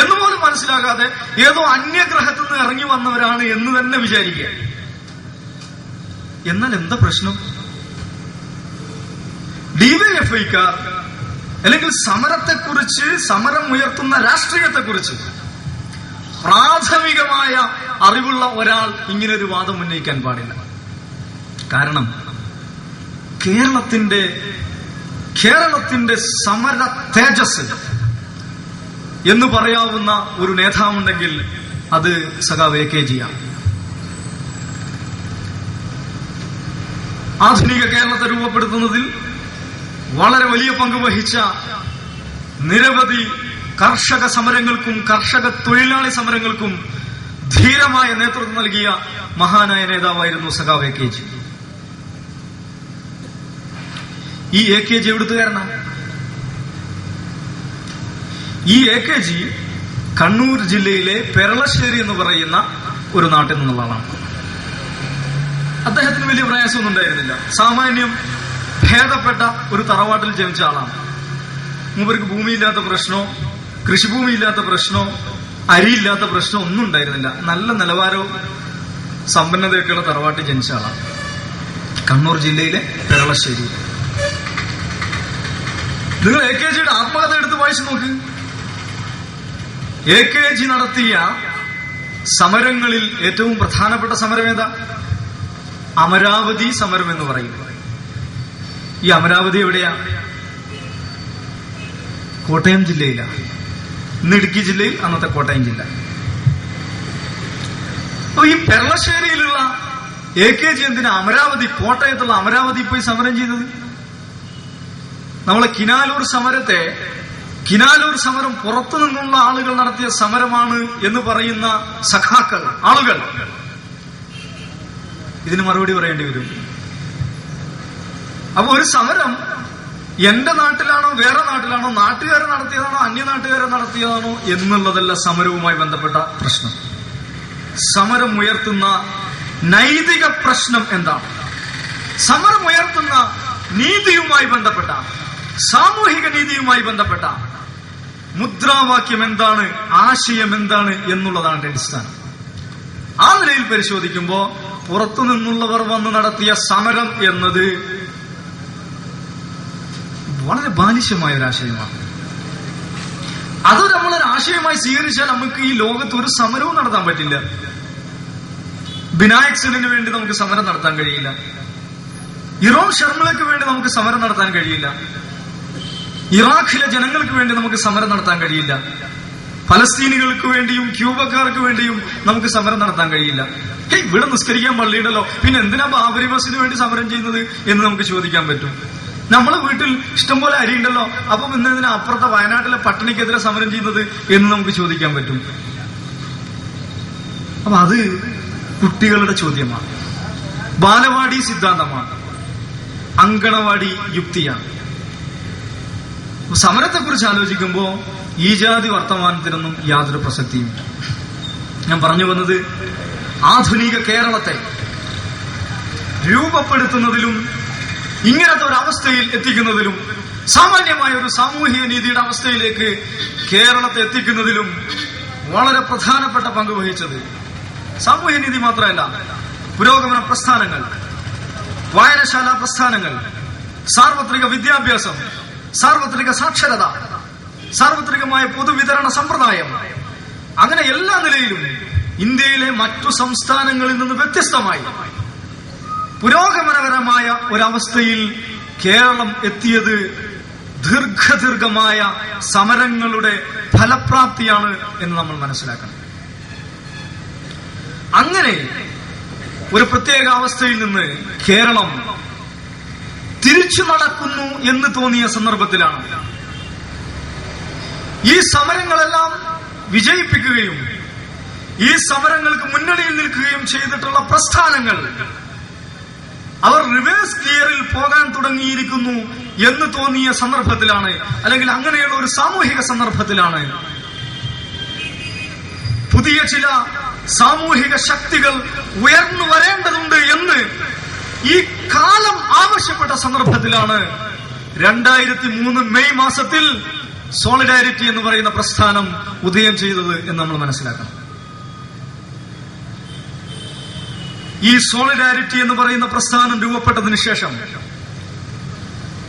എന്ന് പോലും മനസ്സിലാകാതെ ഏതോ അന്യഗ്രഹത്തിൽ നിന്ന് ഇറങ്ങി വന്നവരാണ് എന്ന് തന്നെ വിചാരിക്കുക. എന്നാൽ എന്താ പ്രശ്നം? ഡിവൈഎഫ്ഐക്കാർ അല്ലെങ്കിൽ സമരത്തെക്കുറിച്ച് സമരം ഉയർത്തുന്ന രാഷ്ട്രീയത്തെക്കുറിച്ച് പ്രാഥമികമായ അറിവുള്ള ഒരാൾ ഇങ്ങനെ ഒരു വാദം ഉന്നയിക്കാൻ പാടില്ല. കാരണം കേരളത്തിന്റെ കേരളത്തിന്റെ സമര തേജസ് എന്ന് പറയാവുന്ന ഒരു നേതാവുണ്ടെങ്കിൽ അത് സഖാവ് എ കെ ജിയാണ് ആധുനിക കേരളത്തെ രൂപപ്പെടുത്തുന്നതിൽ വളരെ വലിയ പങ്ക് വഹിച്ച നിരവധി കർഷക സമരങ്ങൾക്കും കർഷക തൊഴിലാളി സമരങ്ങൾക്കും ധീരമായ നേതൃത്വം നൽകിയ മഹാനായ നേതാവായിരുന്നു സഖാവ് എ കെ ജി. ഈ എ കെ ജി എവിടുത്തുകാരനാണ് ഈ എ കെ ജി കണ്ണൂർ ജില്ലയിലെ പെരളശ്ശേരി എന്ന് പറയുന്ന ഒരു നാട്ടിൽ നിന്നുള്ള ആളാണ്. അദ്ദേഹത്തിന് വലിയ പ്രയാസമൊന്നും ഉണ്ടായിരുന്നില്ല. സാമാന്യം ഭേദപ്പെട്ട ഒരു തറവാട്ടിൽ ജനിച്ച ആളാണ്. മൂപ്പർക്ക് ഭൂമിയില്ലാത്ത പ്രശ്നമോ കൃഷിഭൂമിയില്ലാത്ത പ്രശ്നമോ അരിയില്ലാത്ത പ്രശ്നമോ ഒന്നും ഉണ്ടായിരുന്നില്ല. നല്ല നിലവാരവും സമ്പന്നതയൊക്കെയുള്ള തറവാട്ടിൽ ജനിച്ച ആളാണ്. കണ്ണൂർ ജില്ലയിലെ പെരളശ്ശേരി. നിങ്ങൾ എ കെ ജിയുടെ ആത്മകഥ എടുത്ത് വായിച്ചു നോക്ക്. എ കെ ജി നടത്തിയ സമരങ്ങളിൽ ഏറ്റവും പ്രധാനപ്പെട്ട സമരം ഏതാ? അമരാവതി സമരം എന്ന് പറയും. ഈ അമരാവതി എവിടെയാ? കോട്ടയം ജില്ലയിലാണ് ഇടുക്കി ജില്ലയിൽ അന്നത്തെ കോട്ടയം ജില്ല. അപ്പൊ ഈ പെരളശ്ശേരിയിലുള്ള എ കെ ജി എന്തിനാ അമരാവതി കോട്ടയത്തുള്ള അമരാവതി പോയി സമരം ചെയ്തത്? നമ്മളെ കിനാലൂർ സമരത്തെ കിനാലൂർ സമരം പുറത്തു നിന്നുള്ള ആളുകൾ നടത്തിയ സമരമാണ് എന്ന് പറയുന്ന സഖാക്കൾ ആളുകൾ. ഇതിന് മറുപടി പറയേണ്ടി വരും. അപ്പൊ ഒരു സമരം എന്റെ നാട്ടിലാണോ വേറെ നാട്ടിലാണോ നാട്ടുകാരെ നടത്തിയതാണോ അന്യനാട്ടുകാരെ നടത്തിയതാണോ എന്നുള്ളതല്ല സമരവുമായി ബന്ധപ്പെട്ട പ്രശ്നം. സമരം ഉയർത്തുന്ന നൈതിക പ്രശ്നം എന്താണ്? സമരം ഉയർത്തുന്ന നീതിയുമായി ബന്ധപ്പെട്ട സാമൂഹിക നീതിയുമായി ബന്ധപ്പെട്ട മുദ്രാവാക്യം എന്താണ്? ആശയം എന്താണ്? എന്നുള്ളതാണ് അടിസ്ഥാനം. ആ നിലയിൽ പരിശോധിക്കുമ്പോൾ പുറത്തു നിന്നുള്ളവർ വന്ന് നടത്തിയ സമരം എന്നത് വളരെ ബാലിശമായ ഒരു ആശയമാണ് അത് നമ്മളൊരു ആശയമായി സ്വീകരിച്ചാൽ നമുക്ക് ഈ ലോകത്ത് ഒരു സമരവും നടത്താൻ പറ്റില്ല. ബിനായക് സിനിന് വേണ്ടി നമുക്ക് സമരം നടത്താൻ കഴിയില്ല. ഇറോം ശർമ്മലക്ക് വേണ്ടി നമുക്ക് സമരം നടത്താൻ കഴിയില്ല. ഇറാഖിലെ ജനങ്ങൾക്ക് വേണ്ടി നമുക്ക് സമരം നടത്താൻ കഴിയില്ല. ഫലസ്തീനികൾക്ക് വേണ്ടിയും ക്യൂബക്കാർക്ക് വേണ്ടിയും നമുക്ക് സമരം നടത്താൻ കഴിയില്ല. ഇവിടെ നിസ്കരിക്കാൻ പള്ളിയിടല്ലോ പിന്നെ എന്തിനാ ബാബരി വേണ്ടി സമരം ചെയ്യുന്നത് എന്ന് നമുക്ക് ചോദിക്കാൻ പറ്റും. നമ്മളെ വീട്ടിൽ ഇഷ്ടംപോലെ അരി ഉണ്ടല്ലോ അപ്പം ഇന്ന് ഇതിന് അപ്പുറത്തെ വയനാട്ടിലെ പട്ടിണിക്കെതിരെ സമരം ചെയ്യുന്നത് എന്ന് നമുക്ക് ചോദിക്കാൻ പറ്റും. അപ്പൊ അത് കുട്ടികളുടെ ചോദ്യമാണ്. ബാലവാടി സിദ്ധാന്തമാണ്. അങ്കണവാടി യുക്തിയാണ്. സമരത്തെ കുറിച്ച് ആലോചിക്കുമ്പോൾ ഈ ജാതി വർത്തമാനത്തിനൊന്നും യാതൊരു പ്രസക്തിയുമില്ല ഞാൻ പറഞ്ഞു വന്നത് ആധുനിക കേരളത്തെ രൂപപ്പെടുത്തുന്നതിലും ഇങ്ങനത്തെ ഒരു അവസ്ഥയിൽ എത്തിക്കുന്നതിലും സാമാന്യമായ ഒരു സാമൂഹിക നീതിയുടെ അവസ്ഥയിലേക്ക് കേരളത്തെ എത്തിക്കുന്നതിലും വളരെ പ്രധാനപ്പെട്ട പങ്ക് വഹിച്ചത് സാമൂഹ്യ നീതി മാത്രമല്ല പുരോഗമന പ്രസ്ഥാനങ്ങൾ വായനശാല പ്രസ്ഥാനങ്ങൾ സാർവത്രിക വിദ്യാഭ്യാസം സാർവത്രിക സാക്ഷരത സാർവത്രികമായ പൊതുവിതരണ സമ്പ്രദായം. അങ്ങനെ എല്ലാ നിലയിലും ഇന്ത്യയിലെ മറ്റു സംസ്ഥാനങ്ങളിൽ നിന്ന് വ്യത്യസ്തമായി പുരോഗമനപരമായ ഒരവസ്ഥയിൽ കേരളം എത്തിയത് ദീർഘദീർഘമായ സമരങ്ങളുടെ ഫലപ്രാപ്തിയാണ് എന്ന് നമ്മൾ മനസ്സിലാക്കണം. അങ്ങനെ ഒരു പ്രത്യേക അവസ്ഥയിൽ നിന്ന് കേരളം തിരിച്ചു നടക്കുന്നു എന്ന് തോന്നിയ സന്ദർഭത്തിലാണ്. ഈ സമരങ്ങളെല്ലാം വിജയിപ്പിക്കുകയും ഈ സമരങ്ങൾക്ക് മുന്നണിയിൽ നിൽക്കുകയും ചെയ്തിട്ടുള്ള പ്രസ്ഥാനങ്ങൾ അവർ റിവേഴ്സ് ഗിയറിൽ പോകാൻ തുടങ്ങിയിരിക്കുന്നു എന്ന് തോന്നിയ സന്ദർഭത്തിലാണ് അല്ലെങ്കിൽ അങ്ങനെയുള്ള ഒരു സാമൂഹിക സന്ദർഭത്തിലാണ്. പുതിയ ചില സാമൂഹിക ശക്തികൾ ഉയർന്നു വരേണ്ടതുണ്ട് എന്ന് ഈ കാലം ആവശ്യപ്പെട്ട സന്ദർഭത്തിലാണ് രണ്ടായിരത്തി മൂന്ന് മെയ് മാസത്തിൽ സോളിഡാരിറ്റി എന്ന് പറയുന്ന പ്രസ്ഥാനം ഉദയം ചെയ്തത് എന്ന് നമ്മൾ മനസ്സിലാക്കണം. ഈ സോളിഡാരിറ്റി എന്ന് പറയുന്ന പ്രസ്ഥാനം രൂപപ്പെട്ടതിന് ശേഷം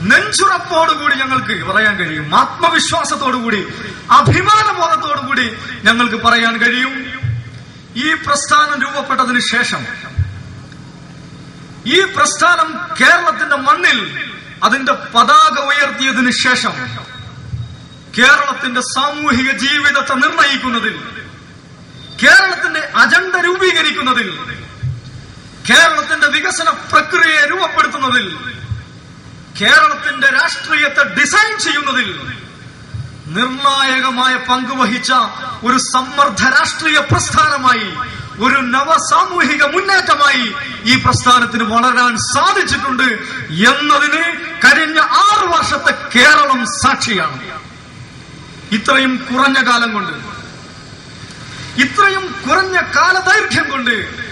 നെഞ്ചുറപ്പോടുകൂടി ഞങ്ങൾക്ക് പറയാൻ കഴിയും. ആത്മവിശ്വാസത്തോടുകൂടി അഭിമാനബോധത്തോടുകൂടി ഞങ്ങൾക്ക് പറയാൻ കഴിയും. ഈ പ്രസ്ഥാനം രൂപപ്പെട്ടതിന് ശേഷം ഈ പ്രസ്ഥാനം കേരളത്തിന്റെ മണ്ണിൽ അതിന്റെ പതാക ഉയർത്തിയതിനു ശേഷം കേരളത്തിന്റെ സാമൂഹിക ജീവിതത്തെ നിർണയിക്കുന്നതിൽ കേരളത്തിന്റെ അജണ്ട രൂപീകരിക്കുന്നതിൽ കേരളത്തിന്റെ വികസന പ്രക്രിയയെ രൂപപ്പെടുത്തുന്നതിൽ കേരളത്തിന്റെ രാഷ്ട്രീയത്തെ ഡിസൈൻ ചെയ്യുന്നതിൽ നിർണായകമായ പങ്കുവഹിച്ച ഒരു സമ്മർദ്ദ രാഷ്ട്രീയ പ്രസ്ഥാനമായി ഒരു നവ സാമൂഹിക മുന്നേറ്റമായി ഈ പ്രസ്ഥാനത്തിന് വളരാൻ സാധിച്ചിട്ടുണ്ട് എന്നതിന് കഴിഞ്ഞ ആറ് വർഷത്തെ കേരളം സാക്ഷിയാണ്. ഇത്രയും കുറഞ്ഞ കാലം കൊണ്ട് ഇത്രയും കുറഞ്ഞ കാലദൈർഘ്യം കൊണ്ട്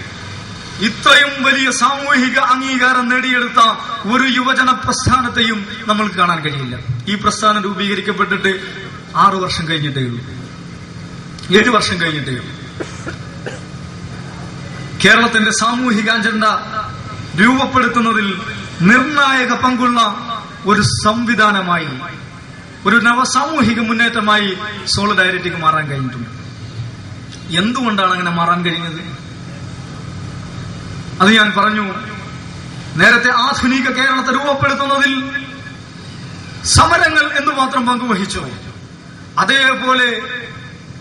ഇത്രയും വലിയ സാമൂഹിക അംഗീകാരം നേടിയെടുത്ത ഒരു യുവജന പ്രസ്ഥാനത്തെയും നമ്മൾക്ക് കാണാൻ കഴിയില്ല. ഈ പ്രസ്ഥാനം രൂപീകരിക്കപ്പെട്ടിട്ട് ആറു വർഷം കഴിഞ്ഞിട്ടേ ഉള്ളൂ. ഏഴു വർഷം കഴിഞ്ഞിട്ടേ ഉള്ളൂ. കേരളത്തിന്റെ സാമൂഹിക അജണ്ട രൂപപ്പെടുത്തുന്നതിൽ നിർണായക പങ്കുള്ള ഒരു സംവിധാനമായി ഒരു നവസാമൂഹിക മുന്നേറ്റമായി സോളിഡാരിറ്റിക്ക് മാറാൻ കഴിഞ്ഞിട്ടുണ്ട്. എന്തുകൊണ്ടാണ് അങ്ങനെ മാറാൻ കഴിഞ്ഞത്? അത് ഞാൻ പറഞ്ഞു. നേരത്തെ ആധുനിക കേരളത്തെ രൂപപ്പെടുത്തുന്നതിൽ സമരങ്ങൾ എന്ന് മാത്രം പങ്കുവഹിച്ചു. അതേപോലെ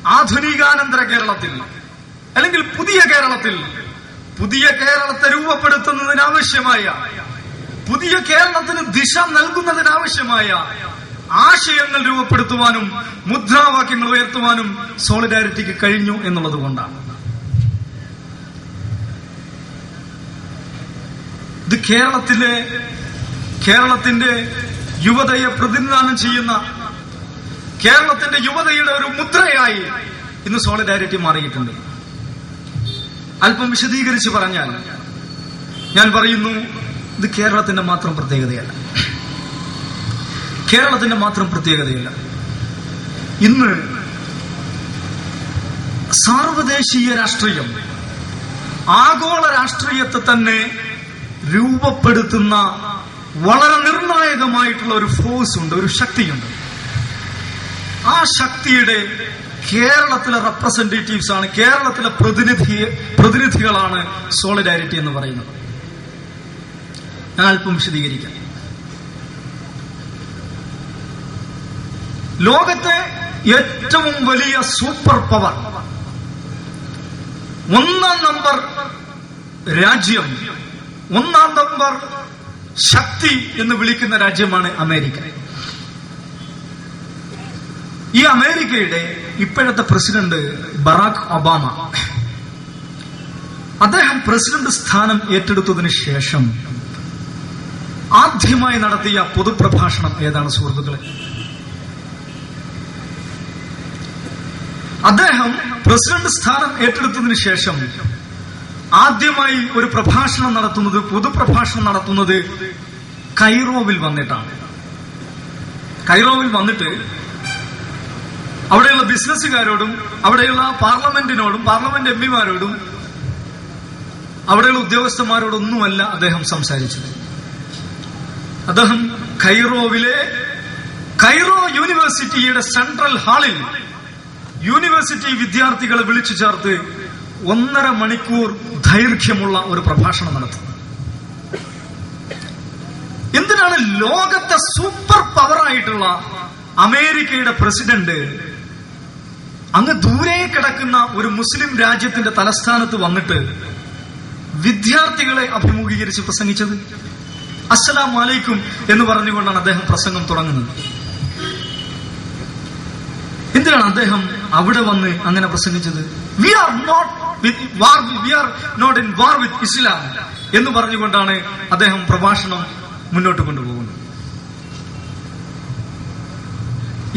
ആധുനികാനന്തര കേരളത്തിൽ അല്ലെങ്കിൽ പുതിയ കേരളത്തിൽ പുതിയ കേരളത്തെ രൂപപ്പെടുത്തുന്നതിനാവശ്യമായ പുതിയ കേരളത്തിന് ദിശ നൽകുന്നതിനാവശ്യമായ ആശയങ്ങൾ രൂപപ്പെടുത്തുവാനും മുദ്രാവാക്യങ്ങൾ ഉയർത്തുവാനും സോളിഡാരിറ്റിക്ക് കഴിഞ്ഞു എന്നുള്ളത് കൊണ്ടാണ്. ഇത് കേരളത്തിലെ കേരളത്തിന്റെ യുവതയെ പ്രതിനിധാനം ചെയ്യുന്ന കേരളത്തിന്റെ യുവതയുടെ ഒരു മുദ്രയായി ഇന്ന് സോളിഡാരിറ്റി മാറിയിട്ടുണ്ട്. അല്പം വിശദീകരിച്ച് പറഞ്ഞാൽ ഞാൻ പറയുന്നു ഇത് കേരളത്തിന്റെ മാത്രം പ്രത്യേകതയല്ല. കേരളത്തിന്റെ മാത്രം പ്രത്യേകതയല്ല. ഇന്ന് സാർവദേശീയ രാഷ്ട്രീയം ആഗോള രാഷ്ട്രീയത്തെ തന്നെ രൂപപ്പെടുത്തുന്ന വളരെ നിർണായകമായിട്ടുള്ള ഒരു ഫോഴ്സ് ഉണ്ട് ഒരു ശക്തിയുണ്ട്. ആ ശക്തിയുടെ കേരളത്തിലെ റെപ്രസെന്റേറ്റീവ്സ് ആണ് കേരളത്തിലെ പ്രതിനിധി പ്രതിനിധികളാണ് സോളിഡാരിറ്റി എന്ന് പറയുന്നത്. ഞാൻ അല്പം വിശദീകരിക്കാം. ലോകത്തെ ഏറ്റവും വലിയ സൂപ്പർ പവർ ഒന്നാം നമ്പർ രാജ്യം ഒന്നാം നമ്പർ ശക്തി എന്ന് വിളിക്കുന്ന രാജ്യമാണ് അമേരിക്ക. ഈ അമേരിക്കയുടെ ഇപ്പോഴത്തെ പ്രസിഡന്റ് ബറാക് ഒബാമ. അദ്ദേഹം പ്രസിഡന്റ് സ്ഥാനം ഏറ്റെടുത്തതിന് ശേഷം ആദ്യമായി നടത്തിയ പൊതുപ്രഭാഷണം ഏതാണ് സുഹൃത്തുക്കളെ? അദ്ദേഹം പ്രസിഡന്റ് സ്ഥാനം ഏറ്റെടുത്തതിന് ശേഷം ആദ്യമായി ഒരു പ്രഭാഷണം നടത്തുന്നത് പൊതുപ്രഭാഷണം നടത്തുന്നത് കൈറോവിൽ വന്നിട്ടാണ്. കൈറോവിൽ വന്നിട്ട് അവിടെയുള്ള ബിസിനസ്സുകാരോടും അവിടെയുള്ള പാർലമെന്റിനോടും പാർലമെന്റ് എം പിമാരോടും അവിടെയുള്ള ഉദ്യോഗസ്ഥന്മാരോടൊന്നുമല്ല അദ്ദേഹം സംസാരിച്ചത്. അദ്ദേഹം കൈറോവിലെ കൈറോ യൂണിവേഴ്സിറ്റിയുടെ സെൻട്രൽ ഹാളിൽ യൂണിവേഴ്സിറ്റി വിദ്യാർത്ഥികളെ വിളിച്ചു ചേർത്ത് ഒന്നര മണിക്കൂർ ദൈർഘ്യമുള്ള ഒരു പ്രഭാഷണം നടത്തി എന്തിനാണ് ലോകത്തെ സൂപ്പർ പവറായിട്ടുള്ള അമേരിക്കയുടെ പ്രസിഡന്റ് അങ്ങ് ദൂരെ കിടക്കുന്ന ഒരു മുസ്ലിം രാജ്യത്തിന്റെ തലസ്ഥാനത്ത് വന്നിട്ട് വിദ്യാർത്ഥികളെ അഭിമുഖീകരിച്ച് പ്രസംഗിച്ചത്. അസ്സലാം വലൈക്കും എന്ന് പറഞ്ഞുകൊണ്ടാണ് അദ്ദേഹം പ്രസംഗം തുടങ്ങുന്നത്. എന്തിനാണ് അദ്ദേഹം അവിടെ വന്ന് അങ്ങനെ പ്രസംഗിച്ചത്? We are not war we are not in war with Islam എന്ന് പറഞ്ഞുകൊണ്ടാണ് അദ്ദേഹം പ്രഭാഷണം മുന്നോട്ട് കൊണ്ടുപോകുന്നത്.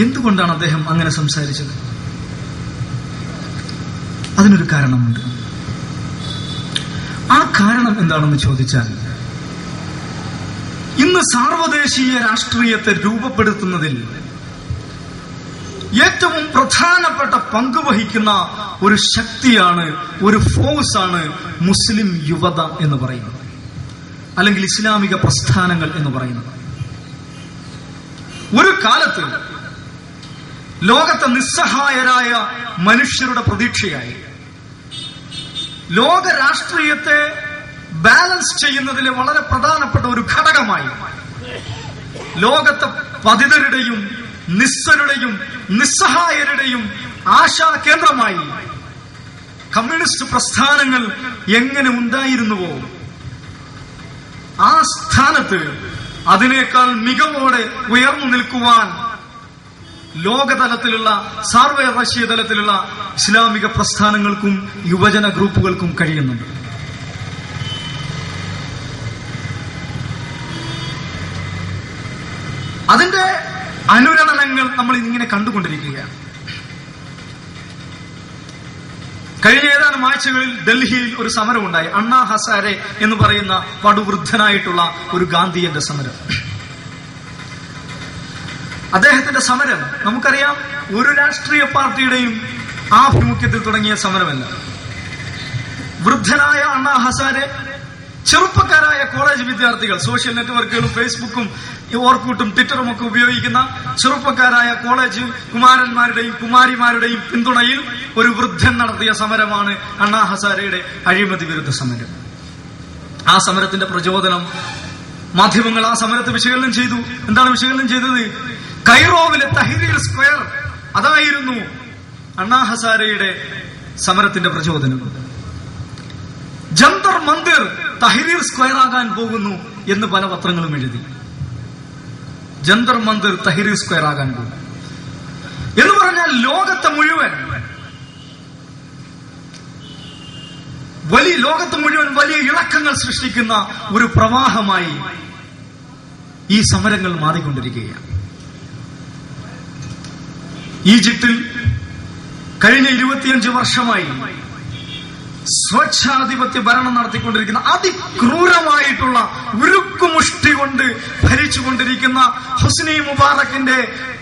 എന്തുകൊണ്ടാണ് അദ്ദേഹം അങ്ങനെ സംസാരിച്ചത്? അതിനൊരു കാരണമുണ്ട്. ആ കാരണം എന്താണെന്ന് ചോദിച്ചാൽ ഇന്ന് സാർവദേശീയ രാഷ്ട്രീയത്തെ രൂപപ്പെടുത്തുന്നതിൽ ഏറ്റവും പ്രധാനപ്പെട്ട പങ്ക് വഹിക്കുന്ന ഒരു ശക്തിയാണ് ഒരു ഫോഴ്സ് ആണ് മുസ്ലിം യുവത എന്ന് പറയുന്നത്. അല്ലെങ്കിൽ ഇസ്ലാമിക പ്രസ്ഥാനങ്ങൾ എന്ന് പറയുന്നത്. ഒരു കാലത്ത് ലോകത്തെ നിസ്സഹായരായ മനുഷ്യരുടെ പ്രതീക്ഷയായി. ലോക രാഷ്ട്രീയത്തെ ബാലൻസ് ചെയ്യുന്നതിലെ വളരെ പ്രധാനപ്പെട്ട ഒരു ഘടകമായി. ലോകത്തെ പതിതരുടെയും നിസ്സരുടെയും നിസ്സഹായരുടെയും ആശാ കേന്ദ്രമായി കമ്മ്യൂണിസ്റ്റ് പ്രസ്ഥാനങ്ങൾ എങ്ങനെ ഉണ്ടായിരുന്നുവോ ആ സ്ഥാനത്ത് അതിനേക്കാൾ മികവോടെ ഉയർന്നു നിൽക്കുവാൻ ലോകതലത്തിലുള്ള സാർവദേശീയ തലത്തിലുള്ള ഇസ്ലാമിക പ്രസ്ഥാനങ്ങൾക്കും യുവജന ഗ്രൂപ്പുകൾക്കും കഴിയുന്നുണ്ട്. അതിന്റെ അനുരണനങ്ങൾ നമ്മൾ ഇങ്ങനെ കണ്ടുകൊണ്ടിരിക്കുകയാണ്. കഴിഞ്ഞ ഏതാനും ആഴ്ചകളിൽ ഡൽഹിയിൽ ഒരു സമരമുണ്ടായി. അണ്ണാ ഹസാരെ എന്ന് പറയുന്ന പടുവൃദ്ധനായിട്ടുള്ള ഒരു ഗാന്ധിയന്റെ സമരം. അദ്ദേഹത്തിന്റെ സമരം നമുക്കറിയാം ഒരു രാഷ്ട്രീയ പാർട്ടിയുടെയും ആഭിമുഖ്യത്തിൽ തുടങ്ങിയ സമരമല്ല. വൃദ്ധനായ അണ്ണാ ഹസാരെ ചെറുപ്പക്കാരായ കോളേജ് വിദ്യാർത്ഥികൾ സോഷ്യൽ നെറ്റ്വർക്കുകളും ഫേസ്ബുക്കും ഓർക്കൂട്ടും ട്വിറ്ററും ഒക്കെ ഉപയോഗിക്കുന്ന ചെറുപ്പക്കാരായ കോളേജ് കുമാരന്മാരുടെയും കുമാരിമാരുടെയും പിന്തുണയിൽ ഒരു വൃദ്ധൻ നടത്തിയ സമരമാണ് അണ്ണാ ഹസാരയുടെ അഴിമതി വിരുദ്ധ സമരം. ആ സമരത്തിന്റെ പ്രചോദനം മാധ്യമങ്ങൾ ആ സമരത്തെ വിശകലനം ചെയ്തു. എന്താണ് വിശകലനം ചെയ്തത്? കൈറോവിലെ തഹരീർ സ്ക്വയർ അതായിരുന്നു അണ്ണാ ഹസാരയുടെ സമരത്തിന്റെ പ്രചോദനം. ജന്തർ മന്ദിർ തഹരീർ സ്ക്വയർ ആകാൻ പോകുന്നു എന്ന് പല പത്രങ്ങളും എഴുതി. ജന്തർ മന്ദിർ തഹരീർ സ്ക്വയർ ആകാൻ പോകും എന്ന് പറഞ്ഞാൽ ലോകത്തെ മുഴുവൻ വലിയ ലോകത്ത് മുഴുവൻ വലിയ ഇളക്കങ്ങൾ സൃഷ്ടിക്കുന്ന ഒരു പ്രവാഹമായി ഈ സമരങ്ങൾ മാറിക്കൊണ്ടിരിക്കുകയാണ്. ഈജിപ്തിൽ കഴിഞ്ഞ ഇരുപത്തിയഞ്ച് വർഷമായി സ്വച്ഛാധിപത്യ ഭരണം നടത്തിക്കൊണ്ടിരിക്കുന്ന അതിക്രൂരമായിട്ടുള്ള ഉരുക്കുമുഷ്ടി കൊണ്ട് ഭരിച്ചുകൊണ്ടിരിക്കുന്ന ഹുസ്നി മുബാറക്കിന്റെ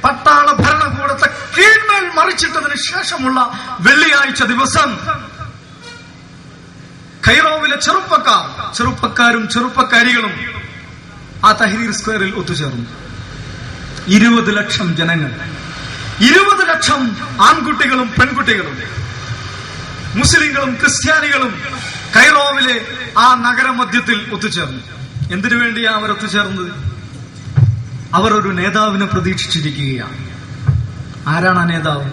പട്ടാള ഭരണകൂടത്തെ കീഴ്മേൽ മറിച്ചിട്ടതിന് ശേഷമുള്ള വെള്ളിയാഴ്ച ദിവസം ഖൈറോവിലെ ചെറുപ്പക്കാർ ചെറുപ്പക്കാരും ചെറുപ്പക്കാരികളും ആ തഹരീർ സ്ക്വയറിൽ ഒത്തുചേർന്നു. ഇരുപത് ലക്ഷം ജനങ്ങൾ. ഇരുപത് ലക്ഷം ആൺകുട്ടികളും പെൺകുട്ടികളും മുസ്ലിങ്ങളും ക്രിസ്ത്യാനികളും കൈറോവിലെ ആ നഗരമധ്യത്തിൽ ഒത്തുചേർന്നു. എന്തിനു വേണ്ടിയാ അവർ ഒത്തുചേർന്നത്? അവർ ഒരു നേതാവിനെ പ്രതീക്ഷിച്ചിരിക്കുകയാണ്. ആരാണ് ആ നേതാവ്?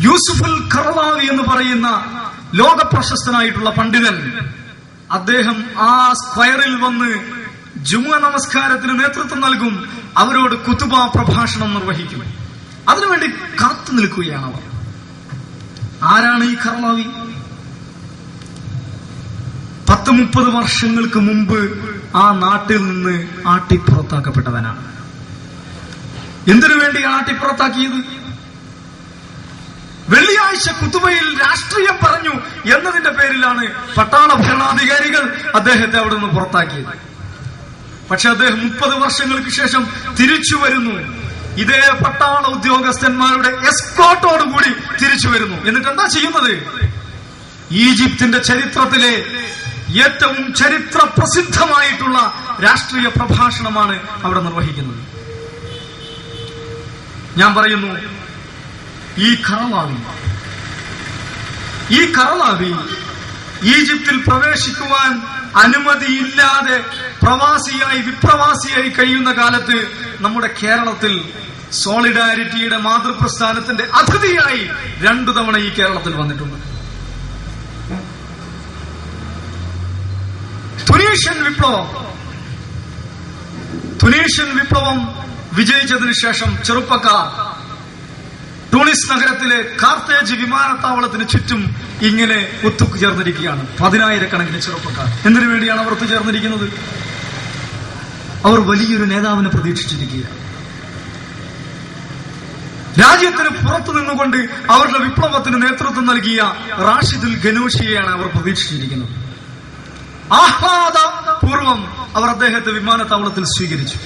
യൂസുഫുൽ ഖറവാവി എന്ന് പറയുന്ന ലോക പ്രശസ്തനായിട്ടുള്ള പണ്ഡിതൻ അദ്ദേഹം ആ സ്ക്വയറിൽ വന്ന് ജുമ നമസ്കാരത്തിന് നേതൃത്വം നൽകും അവരോട് കുത്തുബ പ്രഭാഷണം നിർവഹിക്കും. അതിനുവേണ്ടി കാത്തു നിൽക്കുകയാണ് അവർ. ആരാണ് ഈ കർമാവി? പത്ത് മുപ്പത് വർഷങ്ങൾക്ക് മുമ്പ് ആ നാട്ടിൽ നിന്ന് ആട്ടിപ്പുറത്താക്കപ്പെട്ടവനാണ്. എന്തിനു വേണ്ടി ആട്ടിപ്പുറത്താക്കിയത്? വെള്ളിയാഴ്ച കുത്തുബയിൽ രാഷ്ട്രീയം പറഞ്ഞു എന്നതിന്റെ പേരിലാണ് പട്ടാള ഭരണാധികാരികൾ അദ്ദേഹത്തെ അവിടെ നിന്ന് പുറത്താക്കിയത്. പക്ഷെ അദ്ദേഹം മുപ്പത് വർഷങ്ങൾക്ക് ശേഷം തിരിച്ചു വരുന്നു. ഇതേ പട്ടാള ഉദ്യോഗസ്ഥന്മാരുടെ എസ്കോട്ടോട് കൂടി തിരിച്ചു വരുന്നു. എന്നിട്ട് എന്താ ചെയ്യുന്നത്? ഈജിപ്തിന്റെ ചരിത്രത്തിലെ ഏറ്റവും ചരിത്ര പ്രസിദ്ധമായിട്ടുള്ള രാഷ്ട്രീയ പ്രഭാഷണമാണ് അവിടെ നിർവഹിക്കുന്നത്. ഞാൻ പറയുന്നു ഈ കറവാവി ഈ കറവാവി ഈജിപ്തിൽ പ്രവേശിക്കുവാൻ അനുമതിയില്ലാതെ പ്രവാസിയായി വിപ്രവാസിയായി കഴിയുന്ന കാലത്ത് നമ്മുടെ കേരളത്തിൽ സോളിഡാരിറ്റിയുടെ മാതൃപ്രസ്ഥാനത്തിന്റെ അതിഥിയായി രണ്ടു തവണ ഈ കേരളത്തിൽ വന്നിട്ടുണ്ട്. തുനീഷ്യൻ വിപ്ലവം. തുനീഷ്യൻ വിപ്ലവം വിജയിച്ചതിനു ശേഷം ചെറുപ്പക്കാർ ടൂണിസ് നഗരത്തിലെ കാർത്തേജ് വിമാനത്താവളത്തിന് ചുറ്റും ഇങ്ങനെ ഒത്തുചേർന്നിരിക്കുകയാണ് പതിനായിരക്കണക്കിന് ചെറുപ്പക്കാർ. എന്തിനു വേണ്ടിയാണ് അവർ ഒത്തുചേർന്നിരിക്കുന്നത് അവർ വലിയൊരു നേതാവിനെ പ്രതീക്ഷിച്ചിരിക്കുകയാണ്. രാജ്യത്തിന് പുറത്തു നിന്നുകൊണ്ട് അവരുടെ വിപ്ലവത്തിന് നേതൃത്വം നൽകിയ റാഷിദുൽ ഗനൂഷിയെയാണ് അവർ പ്രതീക്ഷിച്ചിരിക്കുന്നത്. ആഹ്ലാദ പൂർവം അവർ അദ്ദേഹത്തെ വിമാനത്താവളത്തിൽ സ്വീകരിച്ചു.